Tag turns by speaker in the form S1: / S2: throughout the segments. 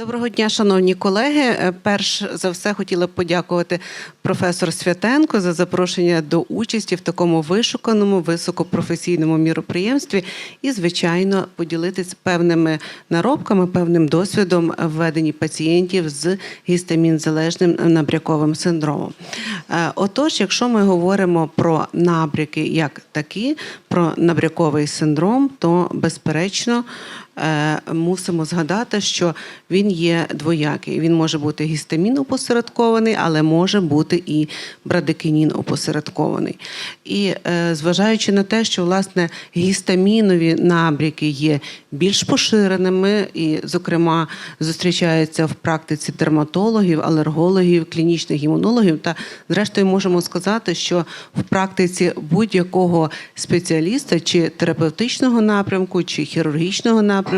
S1: Доброго дня, шановні колеги. Е, Перш за все хотіла б подякувати професору Святенко за запрошення до участі в такому вишуканому високопрофесійному міроприємстві і, звичайно, поділитися певними наробками, певним досвідом в веденні пацієнтів з гістамінзалежним набряковим синдромом. Е, Отож, якщо ми говоримо про набряки як такі, про набряковий синдром, то безперечно мусимо згадати, що він є двоякий. Він може бути гістамін опосередкований, але може бути і брадикинін опосередкований. І е, зважаючи на те, що власне гістамінові набряки є більш поширеними, і, зокрема, зустрічаються в практиці дерматологів, алергологів, клінічних імунологів, та зрештою можемо сказати, що в практиці будь-якого спеціаліста чи терапевтичного напрямку, чи хірургічного напрямку,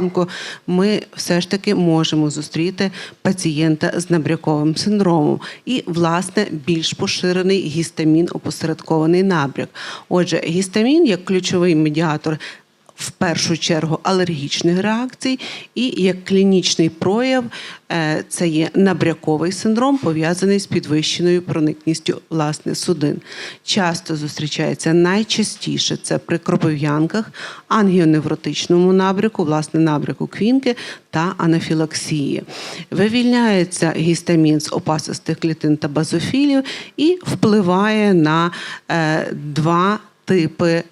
S1: ми все ж таки можемо зустріти пацієнта з набряковим синдромом і, власне, більш поширений гістамін опосередкований набряк. Отже, гістамін як ключовий медіатор. В першу чергу алергічних реакцій, і як клінічний прояв е, це є набряковий синдром, пов'язаний з підвищеною проникністю власне судин. Часто зустрічається найчастіше це при кропив'янках, ангіоневротичному набряку, власне набряку квінки та анафілаксії. Вивільняється гістамін з опасистих клітин та базофілів і впливає на е, два типи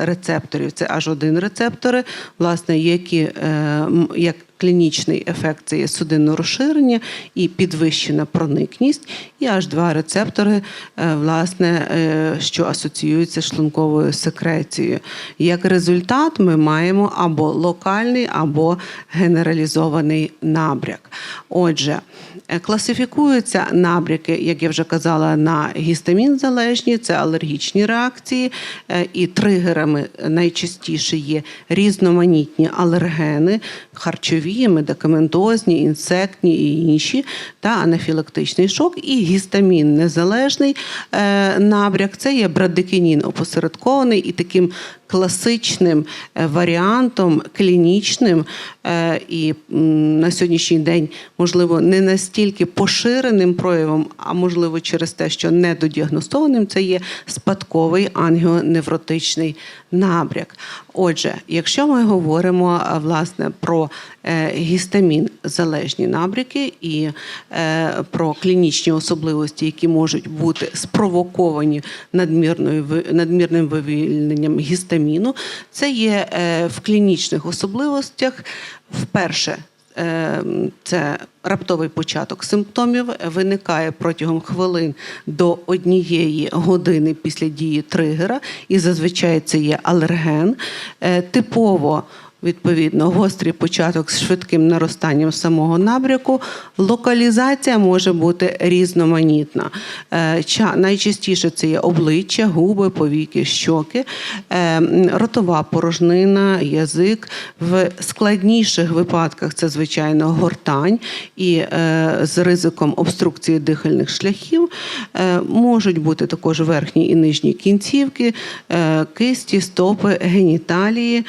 S1: рецепторів. Це аж один рецептори, власне, які е, як клінічний ефект це є судинне розширення і підвищена проникність, і аж два рецептори, е, власне, е, що асоціюються з шлунковою секрецією. Як результат, ми маємо або локальний, або генералізований набряк. Отже, е, класифікуються набряки, як я вже казала, на гістамін залежні, це алергічні реакції, е, і тригерами найчастіше є різноманітні алергени, харчові, медикаментозні, інсектні і інші, та анафілактичний шок, і гістамін незалежний е, набряк. Це є брадикінін опосередкований і таким класичним е, варіантом, клінічним е, і на сьогоднішній день, можливо, не настільки поширеним проявом, а можливо, через те, що недодіагностованим, це є спадковий ангіоневротичний набряк. Отже, якщо ми говоримо власне про е, гістамін залежні набряки і е, про клінічні особливості, які можуть бути спровоковані надмірним вивільненням гістаміну, це є е, в клінічних особливостях вперше. е, Це раптовий початок симптомів виникає протягом хвилин до однієї години після дії тригера, і зазвичай це є алерген. Е, Типово Відповідно, гострий початок з швидким наростанням самого набряку. Локалізація може бути різноманітна. Е, Найчастіше це є обличчя, губи, повіки, щоки, е, ротова порожнина, язик. В складніших випадках це, звичайно, гортань і е, з ризиком обструкції дихальних шляхів. Можуть бути також верхні і нижні кінцівки, кисті, стопи, геніталії.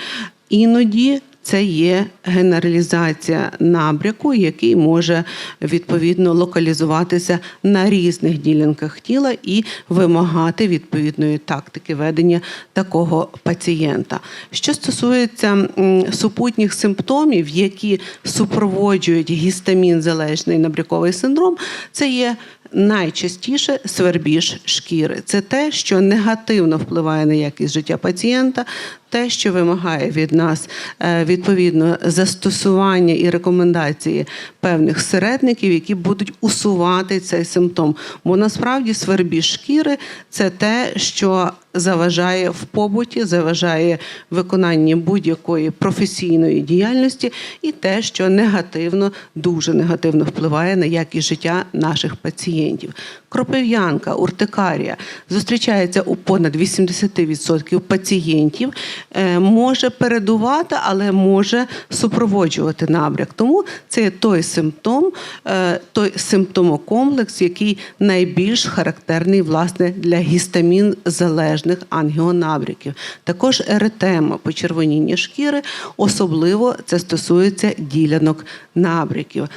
S1: Іноді це є генералізація набряку, який може відповідно локалізуватися на різних ділянках тіла і вимагати відповідної тактики ведення такого пацієнта. Що стосується супутніх симптомів, які супроводжують гістамін залежний набряковий синдром, це є Найчастіше свербіж шкіри це те, що негативно впливає на якість життя пацієнта, те, що вимагає від нас е, відповідно застосування і рекомендації певних середників, які будуть усувати цей симптом. Бо насправді свербіж шкіри це те, що заважає в побуті, заважає виконанні будь-якої професійної діяльності, і те, що негативно, дуже негативно впливає на якість життя наших пацієнтів. Кропив'янка, уртикарія зустрічається у понад 80% пацієнтів, е, може передувати, але може супроводжувати набряк. Тому це той симптом, е, той симптомокомплекс, який найбільш характерний власне для гістамін залежних ангіонабряків. Також еретема, почервоніння шкіри, особливо це стосується ділянок набряків.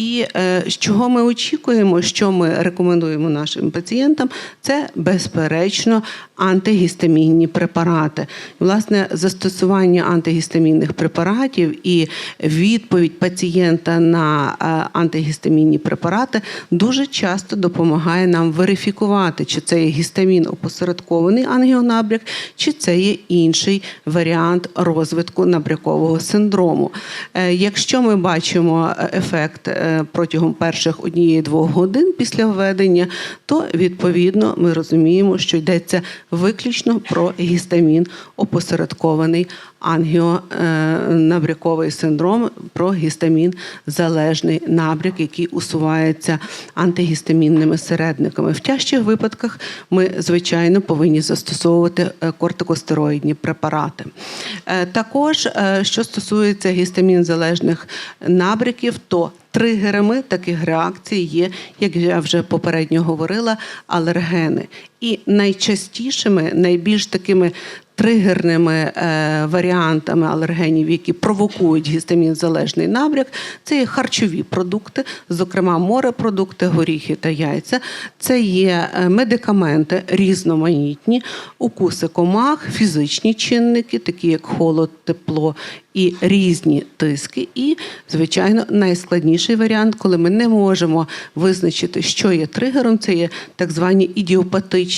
S1: І е, з чого ми очікуємо, що ми рекомендуємо нашим пацієнтам, це безперечно антигістамінні препарати. Власне, застосування антигістамінних препаратів і відповідь пацієнта на е, антигістамінні препарати дуже часто допомагає нам верифікувати, чи це є гістамін опосередкований ангіонабряк, чи це є інший варіант розвитку набрякового синдрому. Е, Якщо ми бачимо ефект протягом перших однієї-двох годин після введення, то відповідно ми розуміємо, що йдеться виключно про гістамін опосередкований ангіонабряковий синдром, про гістамін залежний набряк, який усувається антигістамінними середниками. В тяжчих випадках ми, звичайно, повинні застосовувати е, кортикостероїдні препарати. Е, Також, е, що стосується гістамін залежних набряків, то Тригерами таких реакцій є, як я вже попередньо говорила, алергени. І найчастішими, найбільш такими тригерними е, варіантами алергенів, які провокують гістамін залежний набряк, це є харчові продукти, зокрема морепродукти, горіхи та яйця. Це є е, медикаменти різноманітні, укуси комах, фізичні чинники, такі як холод, тепло і різні тиски. І, звичайно, найскладніший варіант, коли ми не можемо визначити, що є тригером, це є так звані ідіопатичні,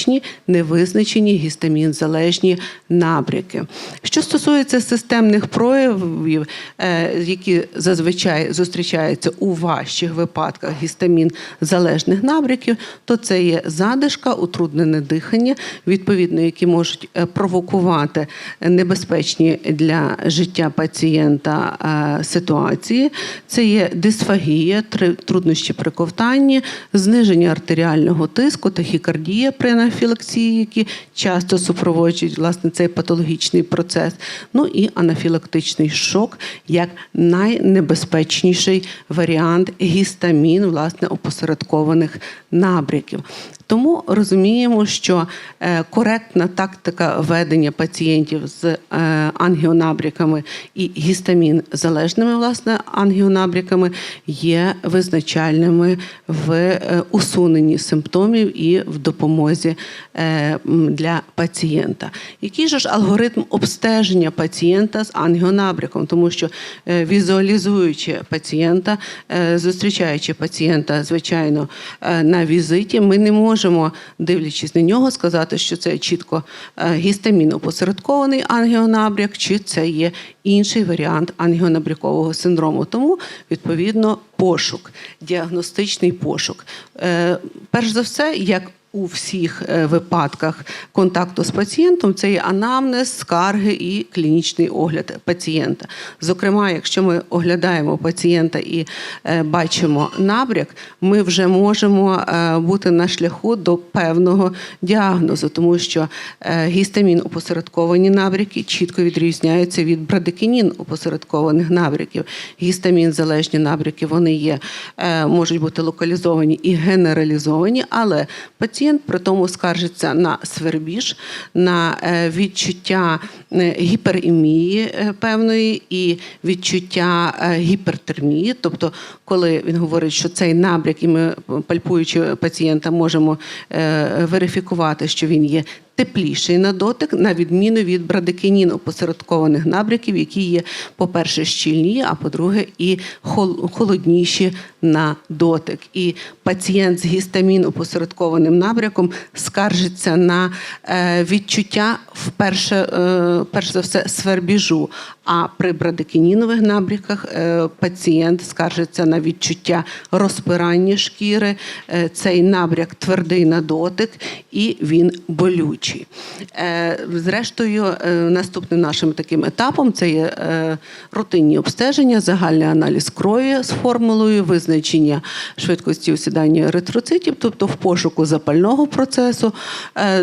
S1: невизначені гістамін-залежні набряки. Що стосується системних проявів, е, які зазвичай зустрічаються у важчих випадках гістамін залежних набряків, то це є задишка, утруднене дихання, відповідно, які можуть е, провокувати небезпечні для життя пацієнта е, ситуації. Це є дисфагія, труднощі при ковтанні, зниження артеріального тиску, тахікардія при анафілаксії, які часто супроводжують власне цей патологічний процес. Ну і анафілактичний шок як найнебезпечніший варіант гістамін, власне, опосередкованих набряків. Тому розуміємо, що е, коректна тактика ведення пацієнтів з е, ангіонабряками і гістамін залежними власне ангіонабряками є визначальними в е, усуненні симптомів і в допомозі для пацієнта. Який же ж алгоритм обстеження пацієнта з ангіонабряком? Тому що візуалізуючи пацієнта, зустрічаючи пацієнта, звичайно, на візиті, ми не можемо, дивлячись на нього, сказати, що це чітко е, гістамінопосередкований ангіонабряк, чи це є інший варіант ангіонабрякового синдрому. Тому, відповідно, пошук, діагностичний пошук. Е, Перш за все, як у всіх е, випадках контакту з пацієнтом це є анамнез, скарги і клінічний огляд пацієнта. Зокрема, якщо ми оглядаємо пацієнта і е, бачимо набряк, ми вже можемо е, бути на шляху до певного діагнозу, тому що гістамін опосередковані набряки чітко відрізняються від брадикінін опосередкованих набряків. Гістамін залежні набряки вони є, можуть бути локалізовані і генералізовані, але пацієнт при тому скаржиться на свербіж, на е, відчуття е, гіперемії е, певної і відчуття гіпертермії. Тобто, коли він говорить, що цей набряк, і ми пальпуючи пацієнта, можемо верифікувати, що він є. Тепліший на дотик, на відміну від брадикінін опосередкованих набряків, які є, по-перше, щільні, а по-друге, і хол- холодніші на дотик. І пацієнт з гістамін опосередкованим набряком скаржиться на е, відчуття вперше, е, перш за все, свербіжу. А при брадикінінових набряках е, пацієнт скаржиться на відчуття розпирання шкіри. Е, Цей набряк твердий на дотик і він болючий. Е, Зрештою, наступним нашим таким етапом це є рутинні обстеження, загальний аналіз крові з формулою, визначення швидкості осідання еритроцитів, тобто в пошуку запального процесу,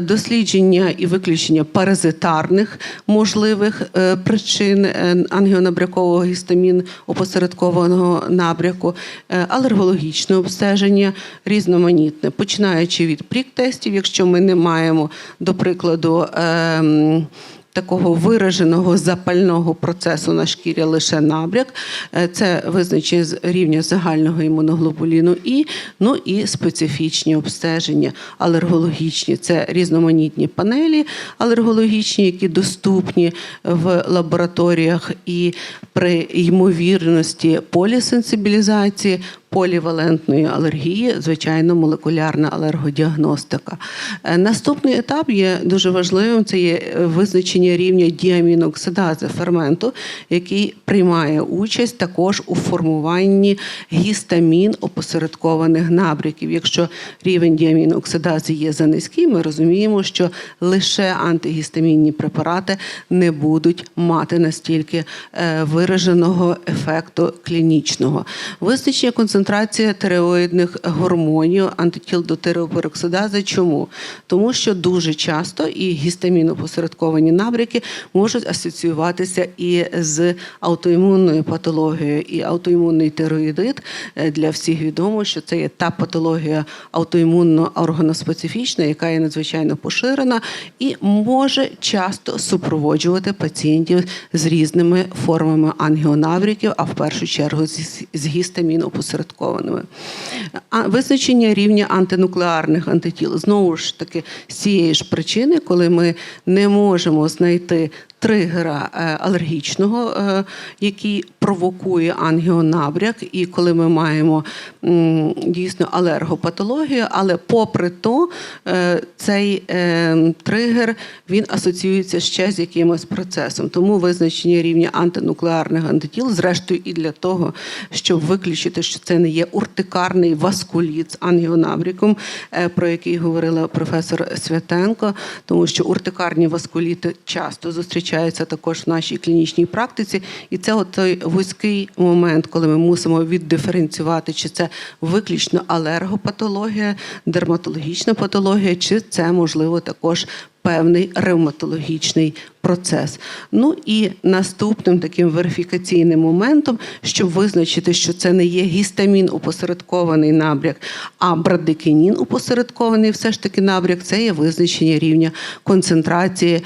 S1: дослідження і виключення паразитарних можливих причин ангіонабрякового гістамін опосередкованого набряку, е, алергологічне обстеження різноманітне, починаючи від прік-тестів, якщо ми не маємо, до прикладу, ем, такого вираженого запального процесу на шкірі лише набряк. Е, Це визначення з рівня загального імуноглобуліну І, ну і специфічні обстеження алергологічні. Це різноманітні панелі алергологічні, які доступні в лабораторіях і при ймовірності полісенсибілізації. Полівалентної алергії, звичайно, молекулярна алергодіагностика. Е, Наступний етап є дуже важливим. Це є е, визначення рівня діаміноксидази ферменту, який приймає участь також у формуванні гістамін опосередкованих набряків. Якщо рівень діаміноксидази є за низький, ми розуміємо, що лише антигістамінні препарати не будуть мати настільки е, вираженого ефекту клінічного. Визначення концентрації тиреоїдних гормонів антитіл до тиреопероксидази. Чому? Тому що дуже часто і гістамінопосередковані набряки можуть асоціюватися і з аутоімунною патологією. І аутоімунний тироїдит е, для всіх відомо, що це є та патологія аутоімунно-органоспецифічна, яка є надзвичайно поширена і може часто супроводжувати пацієнтів з різними формами ангіонавриків, а в першу чергу з, з гістамінопосередкованими. А визначення рівня антинуклеарних антитіл знову ж таки з цієї ж причини, коли ми не можемо знайти тригера е, алергічного, е, який провокує ангіонабряк, і коли ми маємо дійсно алергопатологію, але попри то е, цей тригер він асоціюється ще з якимось процесом. Тому визначення рівня антинуклеарних антитіл, зрештою, і для того, щоб виключити, що це не є уртикарний васкуліт з ангіонабріком, про який говорила професор Святенко, тому що уртикарні васкуліти часто зустрічаються також в нашій клінічній практиці, і це от той вузький момент, коли ми мусимо віддиференціювати, чи це виключно алергопатологія, дерматологічна патологія, чи це можливо також певний ревматологічний процес. Ну і наступним таким верифікаційним моментом, щоб визначити, що це не є гістамін опосередкований набряк, а брадикінін опосередкований все ж таки набряк, це є визначення рівня концентрації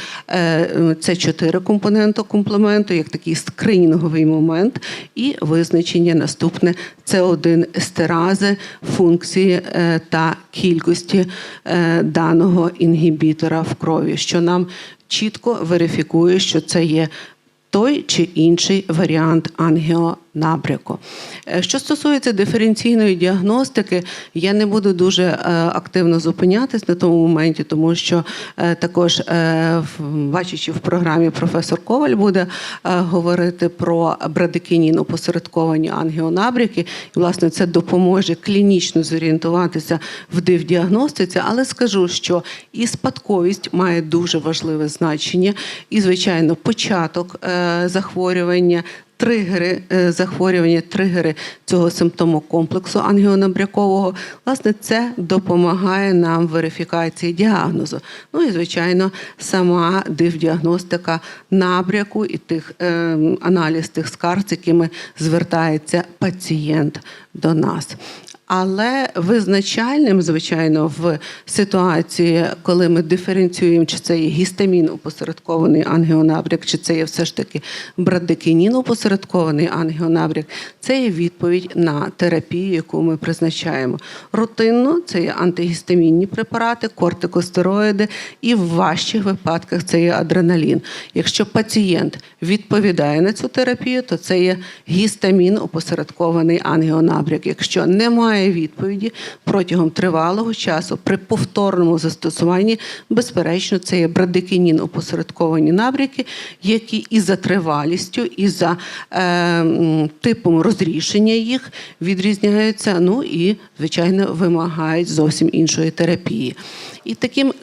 S1: це 4 компоненту комплементу, як такий скринінговий момент, і визначення наступне це один естерази функції е, та кількості е, даного інгібітора в крові, що нам чітко верифікує, що це є той чи інший варіант ангіонабряку. Е, Що стосується диференційної діагностики, я не буду дуже е, активно зупинятись на тому моменті, тому що е, також, бачачи в програмі, професор Коваль буде говорити про брадикінін опосередковані ангіонабряки. І, власне, це допоможе клінічно зорієнтуватися в див-діагностиці, але скажу, що і спадковість має дуже важливе значення, і, звичайно, початок захворювання. Тригери е, захворювання, тригери цього симптому комплексу ангіонабрякового, власне, це допомагає нам в верифікації діагнозу. Ну і звичайно, сама див-діагностика набряку і тих е, аналіз тих скарг, з якими звертається пацієнт до нас. Але визначальним, звичайно, в ситуації, коли ми диференціюємо, чи це є гістамін опосередкований ангіонабряк, чи це є все ж таки брадикінін опосередкований ангіонабряк, це є відповідь на терапію, яку ми призначаємо. Рутинно це є антигістамінні препарати, кортикостероїди, і в важчих випадках це є адреналін. Якщо пацієнт відповідає на цю терапію, то це є гістамін опосередкований ангіонабряк. Якщо немає відповіді протягом тривалого часу при повторному застосуванні, безперечно, це є брадикінін опосередковані набряки, які і за тривалістю, і за е, типом розрішення їх відрізняються. Ну і звичайно вимагають зовсім іншої терапії. І таким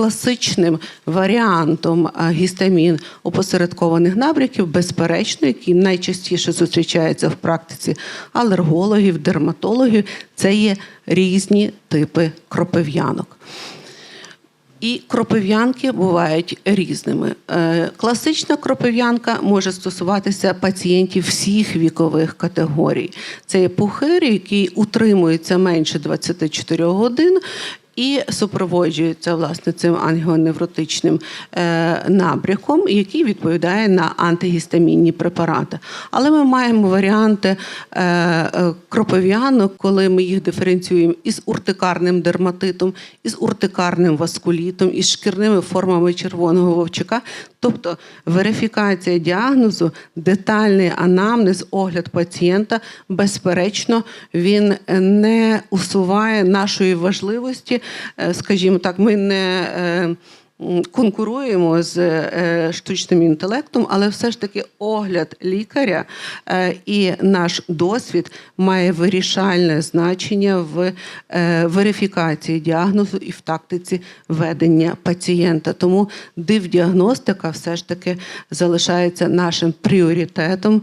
S1: Класичним варіантом гістамін опосередкованих набряків, безперечно, який найчастіше зустрічається в практиці алергологів, дерматологів, це є різні типи кропив'янок. І кропив'янки бувають різними. Е, Класична кропив'янка може стосуватися пацієнтів всіх вікових категорій. Це є пухир, який утримується менше 24 годин. І супроводжується власне цим ангіоневротичним е, набряком, який відповідає на антигістамінні препарати. Але ми маємо варіанти е, е, кропив'янок, коли ми їх диференціюємо із уртикарним дерматитом, із уртикарним васкулітом, із шкірними формами червоного вовчика. Тобто верифікація діагнозу, детальний анамнез, огляд пацієнта, безперечно, він не усуває нашої важливості. Е, Скажімо так, ми не е, конкуруємо з е, штучним інтелектом, але все ж таки огляд лікаря і наш досвід має вирішальне значення в верифікації діагнозу і в тактиці ведення пацієнта. Тому дивдіагностика все ж таки залишається нашим пріоритетом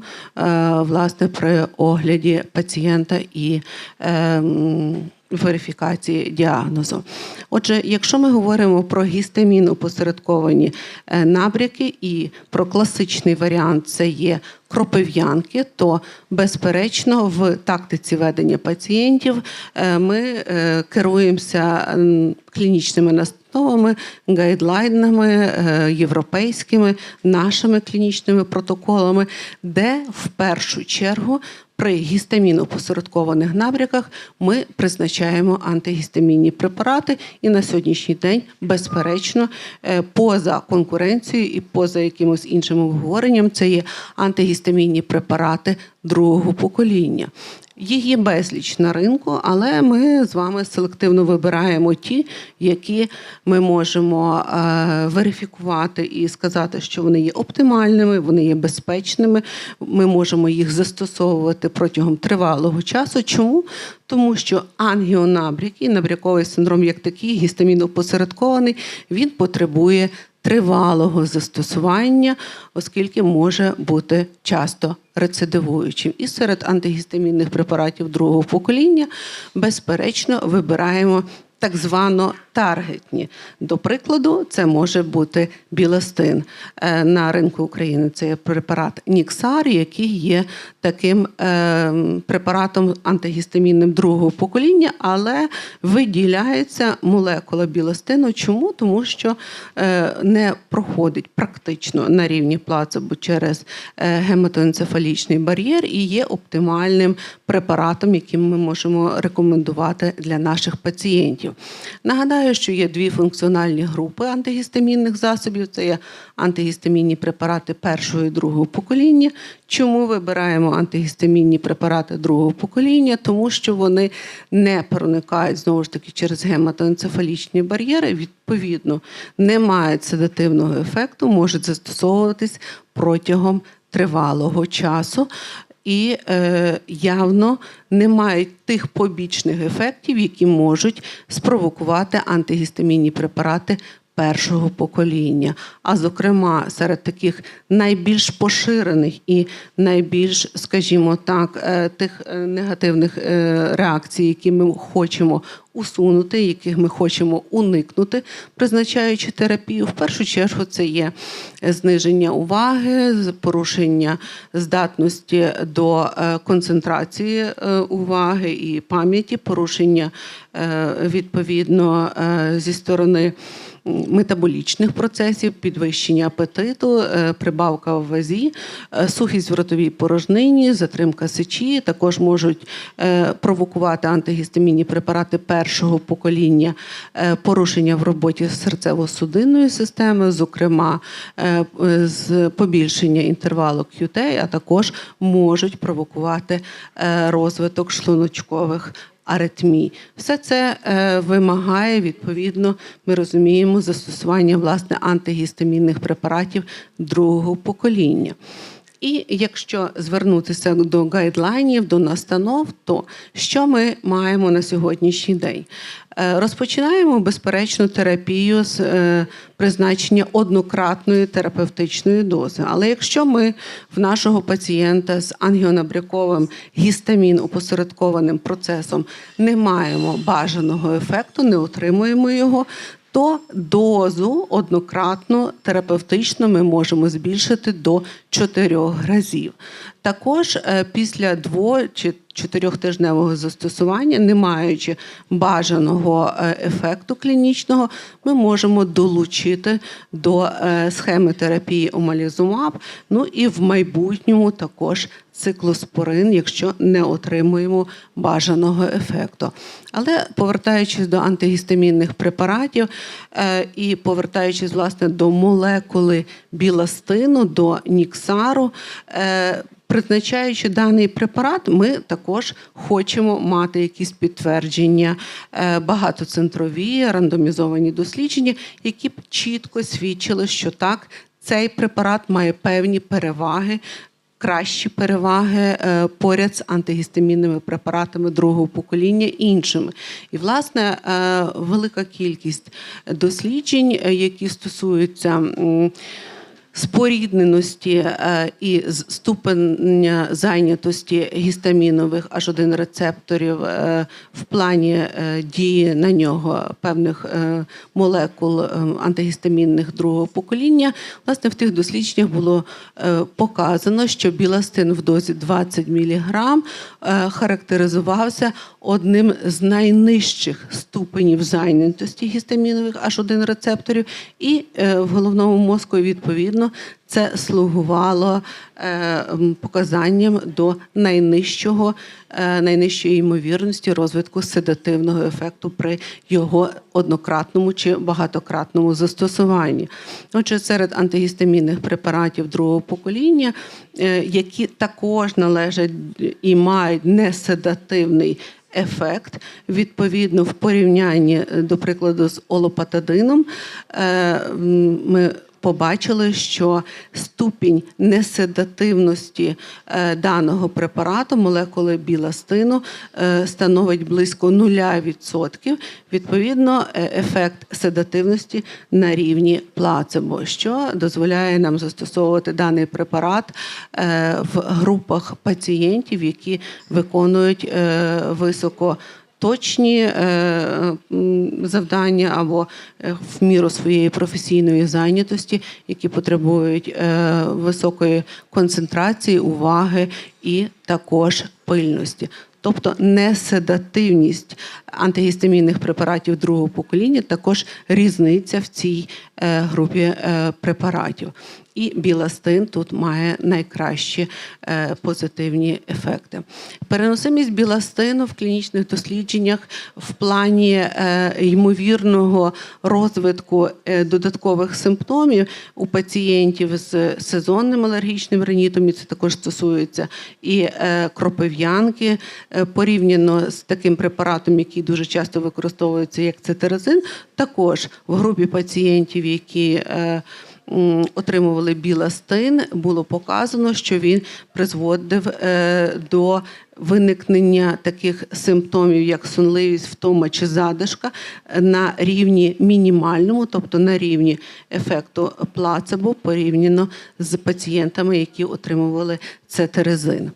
S1: власне при огляді пацієнта і верифікації діагнозу. Отже, якщо ми говоримо про гістамін опосередковані е, набряки і про класичний варіант це є кропив'янки, то безперечно в тактиці ведення пацієнтів е, ми е, керуємося клінічними настановами, гайдлайнами європейськими, нашими клінічними протоколами, де в першу чергу при гістамінопосередкованих набряках ми призначаємо антигістамінні препарати, і на сьогоднішній день, безперечно, е, поза конкуренцією і поза якимось іншим обговоренням, це є антигістамінні препарати другого покоління. Їх є безліч на ринку, але ми з вами селективно вибираємо ті, які ми можемо е, верифікувати і сказати, що вони є оптимальними, вони є безпечними. Ми можемо їх застосовувати протягом тривалого часу. Чому? Тому що ангіонабряк і набряковий синдром, як такий, гістамінопосередкований, він потребує тривалого застосування, оскільки може бути часто рецидивуючим. І серед антигістамінних препаратів другого покоління, безперечно, вибираємо. Так звано таргетні. До прикладу, це може бути білостин. Е, На ринку України це є препарат Ніксар, який є таким е, препаратом антигістамінним другого покоління, але виділяється молекула білостину. Чому? Тому що е, не проходить практично на рівні плацебо через гематоенцефалічний бар'єр і є оптимальним препаратом, яким ми можемо рекомендувати для наших пацієнтів. Нагадаю, що є дві функціональні групи антигістамінних засобів: це є антигістамінні препарати першого і другого покоління. Чому вибираємо антигістамінні препарати другого покоління? Тому що вони не проникають знову ж таки через гематоенцефалічні бар'єри. Відповідно, не мають седативного ефекту, можуть застосовуватись протягом тривалого часу. І е, явно не мають тих побічних ефектів, які можуть спровокувати антигістамінні препарати першого покоління. А зокрема, серед таких найбільш поширених і найбільш, скажімо так, е, тих е, негативних е, реакцій, які ми хочемо усунути, яких ми хочемо уникнути, призначаючи терапію, в першу чергу це є зниження уваги, порушення здатності до концентрації уваги і пам'яті, порушення відповідно зі сторони метаболічних процесів, підвищення апетиту, е, прибавка в вазі, е, сухість в ротовій порожнині, затримка сечі. Також можуть е, провокувати антигістамінні препарати першого покоління, порушення в роботі серцево-судинної системи, зокрема з побільшення інтервалу QT, а також можуть провокувати розвиток шлуночкових аритмій. Все це е, вимагає відповідно, ми розуміємо, застосування власне антигістамінних препаратів другого покоління. І якщо звернутися до гайдлайнів, до настанов, то що ми маємо на сьогоднішній день? Е, Розпочинаємо безперечно терапію з е, призначення однократної терапевтичної дози. Але якщо ми в нашого пацієнта з ангіонабряковим гістамін опосередкованим процесом не маємо бажаного ефекту, не отримуємо його, то дозу однократно терапевтично ми можемо збільшити до 4 разів. Також е, після дво чи чотирьохтижневого застосування, не маючи бажаного е, ефекту клінічного, ми можемо долучити до е, схеми терапії омалізумаб. Ну і в майбутньому також циклоспорин, якщо не отримуємо бажаного ефекту. Але повертаючись до антигістамінних препаратів е, і повертаючись власне до молекули біластину, до ніксару. Призначаючи даний препарат, ми також хочемо мати якісь підтвердження, е, багатоцентрові рандомізовані дослідження, які б чітко свідчили, що так, цей препарат має певні переваги. Кращі переваги е, поряд з антигістамінними препаратами другого покоління іншими. І, власне, е, велика кількість досліджень, які стосуються спорідненості е, і ступеня зайнятості гістамінових H1 рецепторів е, в плані е, дії на нього певних молекул антигістамінних другого покоління. Власне, в тих дослідженнях було показано, що біластин в дозі 20 мг характеризувався одним з найнижчих ступенів зайнятості гістамінових H1 рецепторів, і в головному мозку відповідно це слугувало е, показанням до найнижчого, е, найнижчої ймовірності розвитку седативного ефекту при його однократному чи багатократному застосуванні. Отже, серед антигістамінних препаратів другого покоління, е, які також належать і мають неседативний ефект. Відповідно, в порівнянні, до прикладу, з олопатадином, ми побачили, що ступінь неседативності е, даного препарату, молекули біластину, е, становить близько 0%. Відповідно, е, ефект седативності на рівні плацебо, що дозволяє нам застосовувати даний препарат в групах пацієнтів, які виконують високо. Точні е, завдання або е, в міру своєї професійної зайнятості, які потребують е, високої концентрації, уваги і також пильності. Тобто неседативність антигістамінних препаратів другого покоління також різниця в цій групі препаратів. І біластин тут має найкращі е, позитивні ефекти. Переносимість біластину в клінічних дослідженнях в плані е, ймовірного розвитку е, додаткових симптомів у пацієнтів з сезонним алергічним ринітом, і це також стосується і кропив'янки, порівняно з таким препаратом, який дуже часто використовується як цетеразин, також в групі пацієнтів, які отримували біластин, було показано, що він призводив е, до виникнення таких симптомів, як сонливість, втома чи задишка, е, на рівні мінімальному, тобто на рівні ефекту плацебо, порівняно з пацієнтами, які отримували цетерезин.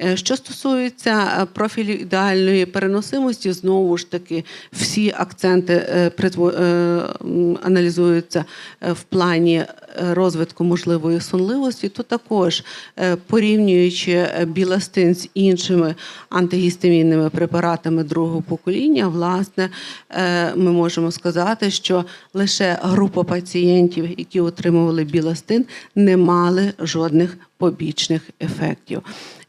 S1: Е, Що стосується е, профілю ідеальної переносимості, знову ж таки всі акценти аналізуються в плані розвитку можливої сонливості, то також порівнюючи біластин з іншими антигістамінними препаратами другого покоління, власне, е, ми можемо сказати, що лише група пацієнтів, які отримували біластин, не мали жодних побічних ефектів.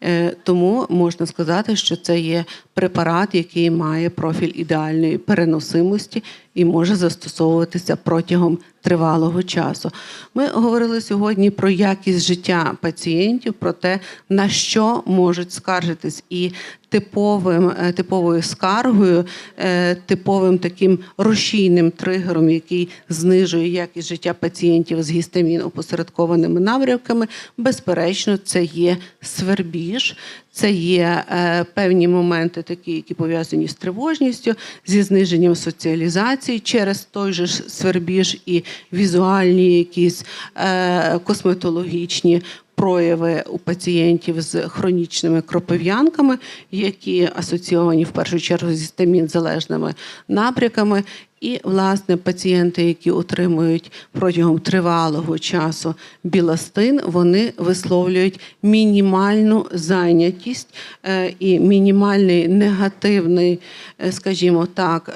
S1: Е, Тому можна сказати, що це є препарат, який має профіль ідеальної переносимості і може застосовуватися протягом тривалого часу. Ми говорили сьогодні про якість життя пацієнтів, про те, на що можуть скаржитись, і типовим, е, типовою скаргою, е, типовим таким рушійним тригером, який знижує якість життя пацієнтів з гістамінопосередкованими напрямками, безперечно, це є свербіж. Це є е, певні моменти, такі, які пов'язані з тривожністю, зі зниженням соціалізації через той же свербіж і візуальні якісь е, косметологічні прояви у пацієнтів з хронічними кропив'янками, які асоційовані в першу чергу зі залежними напрямками. І, власне, пацієнти, які отримують протягом тривалого часу біластин, вони висловлюють мінімальну зайнятість е, і мінімальний негативний, е, скажімо так.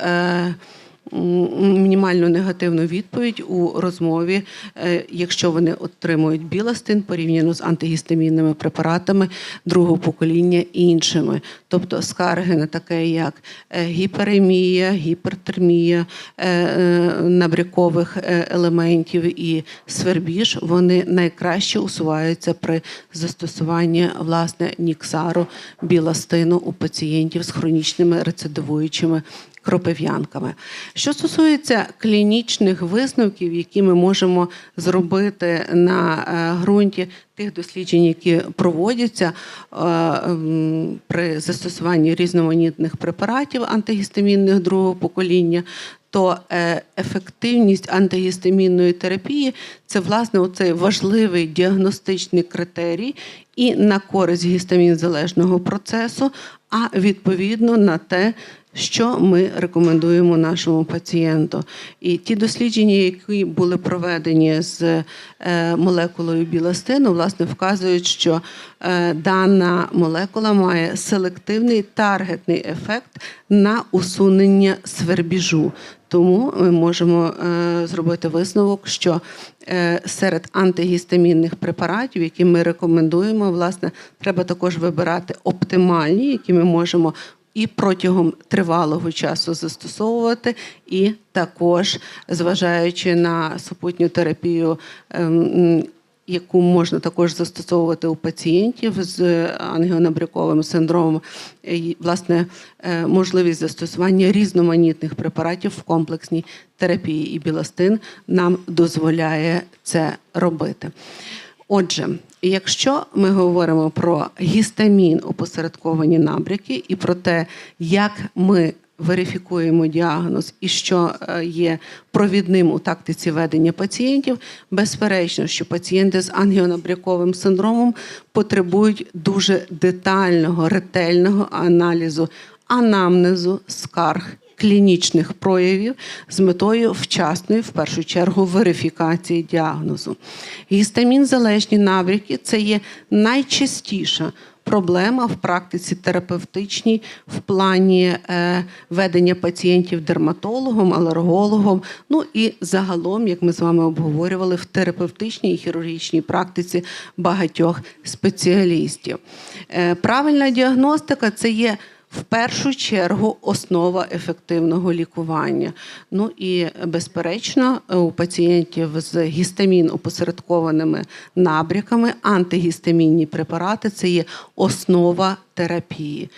S1: Мінімальну негативну відповідь у розмові, е, якщо вони отримують біластин порівняно з антигістамінними препаратами другого покоління іншими. Тобто скарги на таке, як е, гіперемія, гіпертермія е, набрякових елементів і свербіж, вони найкраще усуваються при застосуванні власне ніксару біластину у пацієнтів з хронічними рецидивуючими кропив'янками. Що стосується клінічних висновків, які ми можемо зробити на е, ґрунті тих досліджень, які проводяться е, при застосуванні різноманітних препаратів антигістамінних другого покоління, то е, ефективність антигістамінної терапії це власне оцей важливий діагностичний критерій і на користь гістамін-залежного процесу, а відповідно на те, що ми рекомендуємо нашому пацієнту. І ті дослідження, які були проведені з е, молекулою біластину, власне, вказують, що е, дана молекула має селективний таргетний ефект на усунення свербіжу. Тому ми можемо е, зробити висновок, що серед антигістамінних препаратів, які ми рекомендуємо, власне, треба також вибирати оптимальні, які ми можемо і протягом тривалого часу застосовувати, і також зважаючи на супутню терапію. ем, Яку можна також застосовувати у пацієнтів з ангіонабряковим синдромом, власне, е, можливість застосування різноманітних препаратів в комплексній терапії, і біластин нам дозволяє це робити. Отже, якщо ми говоримо про гістамін опосередковані набряки і про те, як ми верифікуємо діагноз і що е, є провідним у тактиці ведення пацієнтів, безперечно, що пацієнти з ангіонабряковим синдромом потребують дуже детального, ретельного аналізу анамнезу, скарг клінічних проявів з метою вчасної, в першу чергу, верифікації діагнозу. Гістамін-залежні набряки це є найчастіша проблема в практиці терапевтичній в плані е, ведення пацієнтів дерматологом, алергологом, ну і загалом, як ми з вами обговорювали, в терапевтичній і хірургічній практиці багатьох спеціалістів. Е, правильна діагностика це є в першу чергу основа ефективного лікування. Ну і безперечно, у пацієнтів з гістамін опосередкованими набряками антигістамінні препарати це є основа терапії.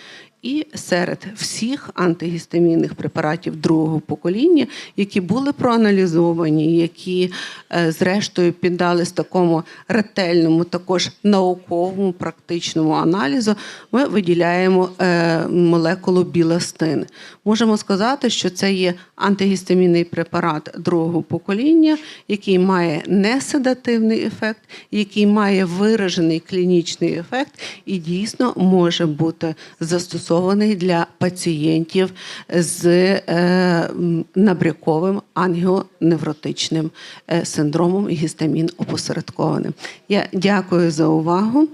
S1: І серед всіх антигістамінних препаратів другого покоління, які були проаналізовані, які е, зрештою піддались такому ретельному, також науковому практичному аналізу, ми виділяємо е, молекулу біластин. Можемо сказати, що це є антигістамінний препарат другого покоління, який має неседативний ефект, який має виражений клінічний ефект, і дійсно може бути застосований для пацієнтів з е, набряковим ангіоневротичним е, синдромом гістамін опосередкованим. Я дякую за увагу.